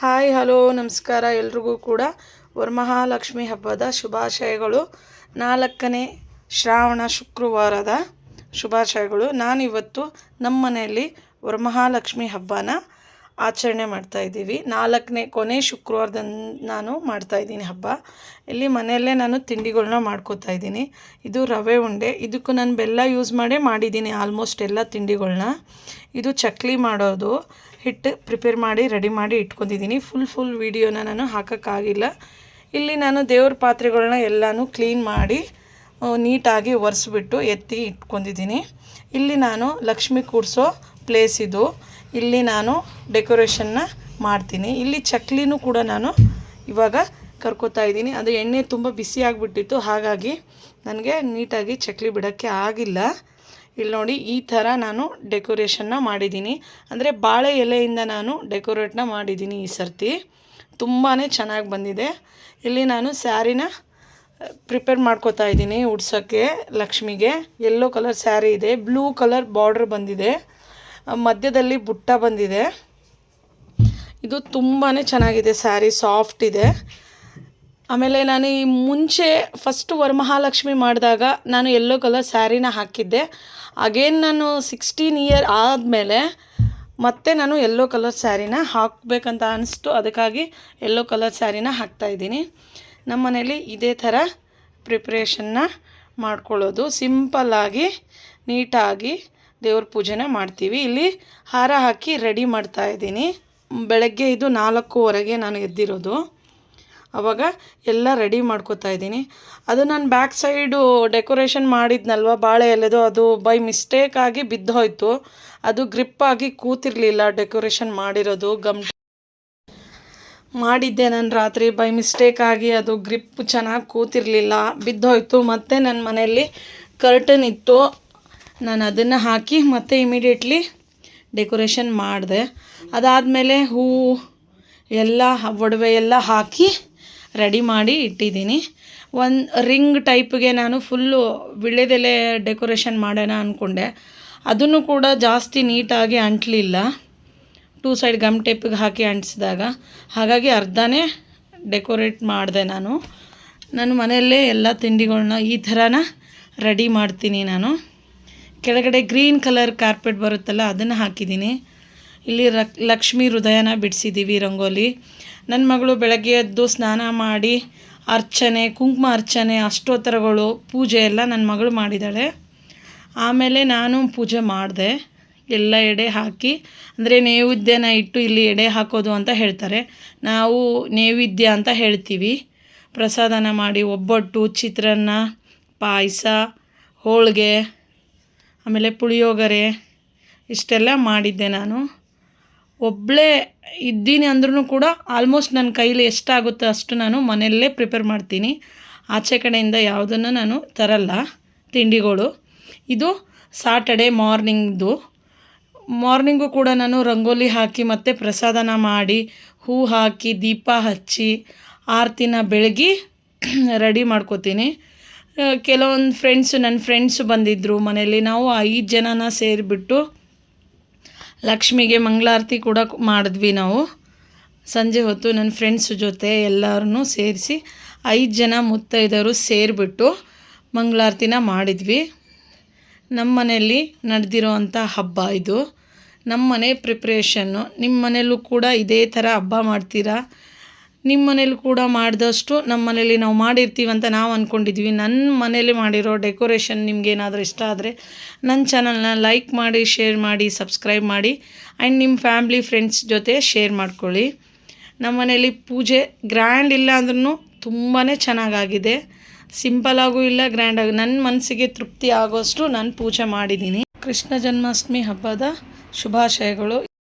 Hi, hello, ನಮಸ್ಕಾರ ಎಲ್ರಿಗೂ ಕೂಡ. ವರಮಹಾಲಕ್ಷ್ಮಿ ಹಬ್ಬದ ಶುಭಾಶಯಗಳು. ನಾಲ್ಕನೇ ಶ್ರಾವಣ ಶುಕ್ರವಾರದ ಶುಭಾಶಯಗಳು. ನಾನಿವತ್ತು ನಮ್ಮ ಮನೆಯಲ್ಲಿ ವರಮಹಾಲಕ್ಷ್ಮಿ ಹಬ್ಬನ ಆಚರಣೆ ಮಾಡ್ತಾ ಇದ್ದೀವಿ. ನಾಲ್ಕನೇ ಕೊನೆ ಶುಕ್ರವಾರದ ನಾನು ಮಾಡ್ತಾ ಇದ್ದೀನಿ ಹಬ್ಬ. ಇಲ್ಲಿ ಮನೆಯಲ್ಲೇ ನಾನು ತಿಂಡಿಗಳನ್ನ ಮಾಡ್ಕೋತಾ ಇದ್ದೀನಿ. ಇದು ರವೆ ಉಂಡೆ. ಇದಕ್ಕೂ ನಾನು ಬೆಲ್ಲ ಯೂಸ್ ಮಾಡೇ ಮಾಡಿದ್ದೀನಿ ಆಲ್ಮೋಸ್ಟ್ ಎಲ್ಲ ತಿಂಡಿಗಳನ್ನ ಇದು ಚಕ್ಲಿ ಮಾಡೋದು. ಹಿಟ್ಟು ಪ್ರಿಪೇರ್ ಮಾಡಿ ರೆಡಿ ಮಾಡಿ ಇಟ್ಕೊಂಡಿದ್ದೀನಿ. ಫುಲ್ ಫುಲ್ ವೀಡಿಯೋನ ನಾನು ಹಾಕೋಕ್ಕಾಗಿಲ್ಲ. ಇಲ್ಲಿ ನಾನು ದೇವ್ರ ಪಾತ್ರೆಗಳನ್ನ ಎಲ್ಲನೂ ಕ್ಲೀನ್ ಮಾಡಿ ನೀಟಾಗಿ ಒರೆಸ್ಬಿಟ್ಟು ಎತ್ತಿ ಇಟ್ಕೊಂಡಿದ್ದೀನಿ. ಇಲ್ಲಿ ನಾನು ಲಕ್ಷ್ಮಿ ಕೂರಿಸೋ ಪ್ಲೇಸ್ ಇದು. ಇಲ್ಲಿ ನಾನು ಡೆಕೋರೇಷನ್ನ ಮಾಡ್ತೀನಿ. ಇಲ್ಲಿ ಚಕ್ಲಿನೂ ಕೂಡ ನಾನು ಇವಾಗ ಕರ್ಕೋತಾ ಇದ್ದೀನಿ. ಅದು ಎಣ್ಣೆ ತುಂಬ ಬಿಸಿ ಆಗಿಬಿಟ್ಟಿತ್ತು. ಹಾಗಾಗಿ ನನಗೆ ನೀಟಾಗಿ ಚಕ್ಲಿ ಬಿಡೋಕ್ಕೆ ಆಗಿಲ್ಲ. ಇಲ್ಲಿ ನೋಡಿ, ಈ ಥರ ನಾನು ಡೆಕೋರೇಷನ್ನ ಮಾಡಿದ್ದೀನಿ. ಅಂದರೆ ಬಾಳೆ ಎಲೆಯಿಂದ ನಾನು ಡೆಕೋರೇಟ್ನ ಮಾಡಿದ್ದೀನಿ ಈ ಸರ್ತಿ. ತುಂಬಾ ಚೆನ್ನಾಗಿ ಬಂದಿದೆ. ಇಲ್ಲಿ ನಾನು ಸ್ಯಾರಿನ ಪ್ರಿಪೇರ್ ಮಾಡ್ಕೋತಾ ಇದ್ದೀನಿ ಉಡ್ಸೋಕ್ಕೆ ಲಕ್ಷ್ಮಿಗೆ. ಯೆಲ್ಲೋ ಕಲರ್ ಸ್ಯಾರಿ ಇದೆ. ಬ್ಲೂ ಕಲರ್ ಬಾರ್ಡ್ರ್ ಬಂದಿದೆ. ಮಧ್ಯದಲ್ಲಿ ಬುಟ್ಟ ಬಂದಿದೆ. ಇದು ತುಂಬಾ ಚೆನ್ನಾಗಿದೆ, ಸ್ಯಾರಿ ಸಾಫ್ಟ್ ಇದೆ. ಆಮೇಲೆ ನಾನು ಈ ಮುಂಚೆ ಫಸ್ಟ್ ವರಮಹಾಲಕ್ಷ್ಮಿ ಮಾಡಿದಾಗ ನಾನು ಯೆಲ್ಲೋ ಕಲರ್ ಸ್ಯಾರಿನ ಹಾಕಿದ್ದೆ. ಅಗೇನ್ ನಾನು ಸಿಕ್ಸ್ಟೀನ್ ಇಯರ್ ಆದಮೇಲೆ ಮತ್ತೆ ನಾನು ಯೆಲ್ಲೋ ಕಲರ್ ಸ್ಯಾರಿನ ಹಾಕಬೇಕಂತ ಅನಿಸ್ತು. ಅದಕ್ಕಾಗಿ ಯೆಲ್ಲೋ ಕಲರ್ ಸ್ಯಾರಿನ ಹಾಕ್ತಾಯಿದ್ದೀನಿ ನಮ್ಮ ಮನೇಲಿ ಇದೇ ಥರ ಪ್ರಿಪ್ರೇಷನ್ನ ಮಾಡ್ಕೊಳ್ಳೋದು. ಸಿಂಪಲ್ಲಾಗಿ ನೀಟಾಗಿ ದೇವ್ರ ಪೂಜೆನ ಮಾಡ್ತೀವಿ. ಇಲ್ಲಿ ಹಾರ ಹಾಕಿ ರೆಡಿ ಮಾಡ್ತಾ ಇದ್ದೀನಿ. ಬೆಳಗ್ಗೆ ಇದು ನಾಲ್ಕೂವರೆಗೆ ನಾನು ಎದ್ದಿರೋದು. ಅವಾಗ ಎಲ್ಲ ರೆಡಿ ಮಾಡ್ಕೋತಾ ಇದ್ದೀನಿ. ಅದು ನಾನು ಬ್ಯಾಕ್ ಸೈಡು ಡೆಕೋರೇಷನ್ ಮಾಡಿದ್ನಲ್ವ, ಬಾಳೆ ಎಲೆದು, ಅದು ಬೈ ಮಿಸ್ಟೇಕ್ ಆಗಿ ಬಿದ್ದೋಯ್ತು. ಅದು ಗ್ರಿಪ್ ಆಗಿ ಕೂತಿರಲಿಲ್ಲ ಡೆಕೋರೇಷನ್ ಮಾಡಿರೋದು, ಗಮ್ ಮಾಡಿದ್ದೆ ನಾನು ರಾತ್ರಿ. ಬೈ ಮಿಸ್ಟೇಕ್ ಆಗಿ ಅದು ಗ್ರಿಪ್ ಚೆನ್ನಾಗಿ ಕೂತಿರಲಿಲ್ಲ, ಬಿದ್ದೋಯ್ತು. ಮತ್ತು ನನ್ನ ಮನೆಯಲ್ಲಿ ಕರ್ಟನ್ ಇತ್ತು. ನಾನು ಅದನ್ನು ಹಾಕಿ ಮತ್ತೆ ಇಮಿಡಿಯೇಟ್ಲಿ ಡೆಕೋರೇಷನ್ ಮಾಡಿದೆ. ಅದಾದಮೇಲೆ ಹೂವು ಎಲ್ಲ, ಒಡವೆ ಎಲ್ಲ ಹಾಕಿ ರೆಡಿ ಮಾಡಿ ಇಟ್ಟಿದ್ದೀನಿ. ಒಂದು ರಿಂಗ್ ಟೈಪ್ಗೆ ನಾನು ಫುಲ್ಲು ವಿಳ್ಯದೆಲೆ ಡೆಕೋರೇಷನ್ ಮಾಡೋಣ ಅಂದ್ಕೊಂಡೆ ಅದನ್ನು ಕೂಡ ಜಾಸ್ತಿ ನೀಟಾಗಿ ಅಂಟಲಿಲ್ಲ. ಟೂ ಸೈಡ್ ಗಮ್ ಟೇಪಿಗೆ ಹಾಕಿ ಅಂಟಿಸಿದಾಗ. ಹಾಗಾಗಿ ಅರ್ಧನೇ ಡೆಕೋರೇಟ್ ಮಾಡಿದೆ ನಾನು. ನಾನು ಮನೆಯಲ್ಲೇ ಎಲ್ಲ ತಿಂಡಿಗಳನ್ನ ಈ ಥರನ ರೆಡಿ ಮಾಡ್ತೀನಿ ನಾನು. ಕೆಳಗಡೆ ಗ್ರೀನ್ ಕಲರ್ ಕಾರ್ಪೆಟ್ ಬರುತ್ತಲ್ಲ, ಅದನ್ನು ಹಾಕಿದ್ದೀನಿ. ಇಲ್ಲಿ ರಕ್, ಲಕ್ಷ್ಮಿ ಹೃದಯನ ಬಿಡಿಸಿದ್ದೀವಿ ರಂಗೋಲಿ. ನನ್ನ ಮಗಳು ಬೆಳಗ್ಗೆ ಎದ್ದು ಸ್ನಾನ ಮಾಡಿ, ಅರ್ಚನೆ, ಕುಂಕುಮ ಅರ್ಚನೆ, ಅಷ್ಟೋತ್ತರಗಳು, ಪೂಜೆ ಎಲ್ಲ ನನ್ನ ಮಗಳು ಮಾಡಿದ್ದಾಳೆ. ಆಮೇಲೆ ನಾನು ಪೂಜೆ ಮಾಡಿದೆ. ಎಲ್ಲ ಎಡೆ ಹಾಕಿ, ಅಂದರೆ ನೈವೇದ್ಯನ ಇಟ್ಟು ಇಲ್ಲಿ ಎಡೆ ಹಾಕೋದು ಅಂತ ಹೇಳ್ತಾರೆ. ನಾವು ನೈವೇದ್ಯ ಅಂತ ಹೇಳ್ತೀವಿ. ಪ್ರಸಾದನ ಮಾಡಿ ಒಬ್ಬಟ್ಟು, ಚಿತ್ರಾನ್ನ, ಪಾಯಸ, ಹೋಳಿಗೆ ಆಮೇಲೆ ಪುಳಿಯೋಗರೆ, ಇಷ್ಟೆಲ್ಲ ಮಾಡಿದ್ದೆ ನಾನು. ಒಬ್ಬಳೇ ಇದ್ದೀನಿ ಅಂದ್ರೂ ಕೂಡ ಆಲ್ಮೋಸ್ಟ್ ನನ್ನ ಕೈಲಿ ಎಷ್ಟಾಗುತ್ತೋ ಅಷ್ಟು ನಾನು ಮನೆಯಲ್ಲೇ ಪ್ರಿಪೇರ್ ಮಾಡ್ತೀನಿ. ಆಚೆ ಕಡೆಯಿಂದ ಯಾವುದನ್ನು ನಾನು ತರಲ್ಲ ತಿಂಡಿಗಳು. ಇದು ಸಾಟರ್ಡೆ ಮಾರ್ನಿಂಗ್ದು ಮಾರ್ನಿಂಗು ಕೂಡ ನಾನು ರಂಗೋಲಿ ಹಾಕಿ ಮತ್ತು ಪ್ರಸಾದನ ಮಾಡಿ, ಹೂ ಹಾಕಿ, ದೀಪ ಹಚ್ಚಿ, ಆರತಿನ ಬೆಳಗಿ ರೆಡಿ ಮಾಡ್ಕೋತೀನಿ. ಕೆಲವೊಂದು ಫ್ರೆಂಡ್ಸು ನನ್ನ ಫ್ರೆಂಡ್ಸು ಬಂದಿದ್ದರು ಮನೆಯಲ್ಲಿ. ನಾವು ಐದು ಜನನ ಸೇರಿಬಿಟ್ಟು ಲಕ್ಷ್ಮಿಗೆ ಮಂಗಳಾರತಿ ಕೂಡ ಮಾಡಿದ್ವಿ ನಾವು. ಸಂಜೆ ಹೊತ್ತು ನನ್ನ ಫ್ರೆಂಡ್ಸ್ ಜೊತೆ ಎಲ್ಲರನ್ನೂ ಸೇರಿಸಿ ಐದು ಜನ ಮುತ್ತೈದರು ಸೇರಿಬಿಟ್ಟು ಮಂಗಳಾರತಿನ ಮಾಡಿದ್ವಿ. ನಮ್ಮ ಮನೆಯಲ್ಲಿ ನಡೆದಿರೋ ಅಂಥ ಹಬ್ಬ ಇದು. ನಮ್ಮ ಮನೆ ಪ್ರಿಪ್ರೇಷನ್ನು ನಿಮ್ಮ ಮನೆಯಲ್ಲೂ ಕೂಡ ಇದೇ ಥರ ಹಬ್ಬ ಮಾಡ್ತೀರಾ? ನಿಮ್ಮ ಮನೇಲಿ ಕೂಡ ಮಾಡಿದಷ್ಟು ನಮ್ಮ ಮನೇಲಿ ನಾವು ಮಾಡಿರ್ತೀವಿ ಅಂತ ನಾವು ಅಂದ್ಕೊಂಡಿದ್ವಿ ನನ್ನ ಮನೇಲಿ ಮಾಡಿರೋ ಡೆಕೋರೇಷನ್ ನಿಮ್ಗೇನಾದರೂ ಇಷ್ಟ ಆದರೆ ನನ್ನ ಚಾನಲ್ನ ಲೈಕ್ ಮಾಡಿ ಶೇರ್ ಮಾಡಿ ಸಬ್ಸ್ಕ್ರೈಬ್ ಮಾಡಿ ಆ್ಯಂಡ್ ನಿಮ್ಮ ಫ್ಯಾಮ್ಲಿ ಫ್ರೆಂಡ್ಸ್ ಜೊತೆ ಶೇರ್ ಮಾಡ್ಕೊಳ್ಳಿ. ನಮ್ಮ ಮನೇಲಿ ಪೂಜೆ ಗ್ರ್ಯಾಂಡ್ ಇಲ್ಲ ಅಂದ್ರೂ ತುಂಬಾ ಚೆನ್ನಾಗಾಗಿದೆ. ಸಿಂಪಲಾಗೂ ಇಲ್ಲ ಗ್ರ್ಯಾಂಡಾಗಿ ನನ್ನ ಮನಸ್ಸಿಗೆ ತೃಪ್ತಿ ಆಗೋಷ್ಟು ನಾನು ಪೂಜೆ ಮಾಡಿದ್ದೀನಿ. ಕೃಷ್ಣ ಜನ್ಮಾಷ್ಟಮಿ ಹಬ್ಬದ ಶುಭಾಶಯಗಳು.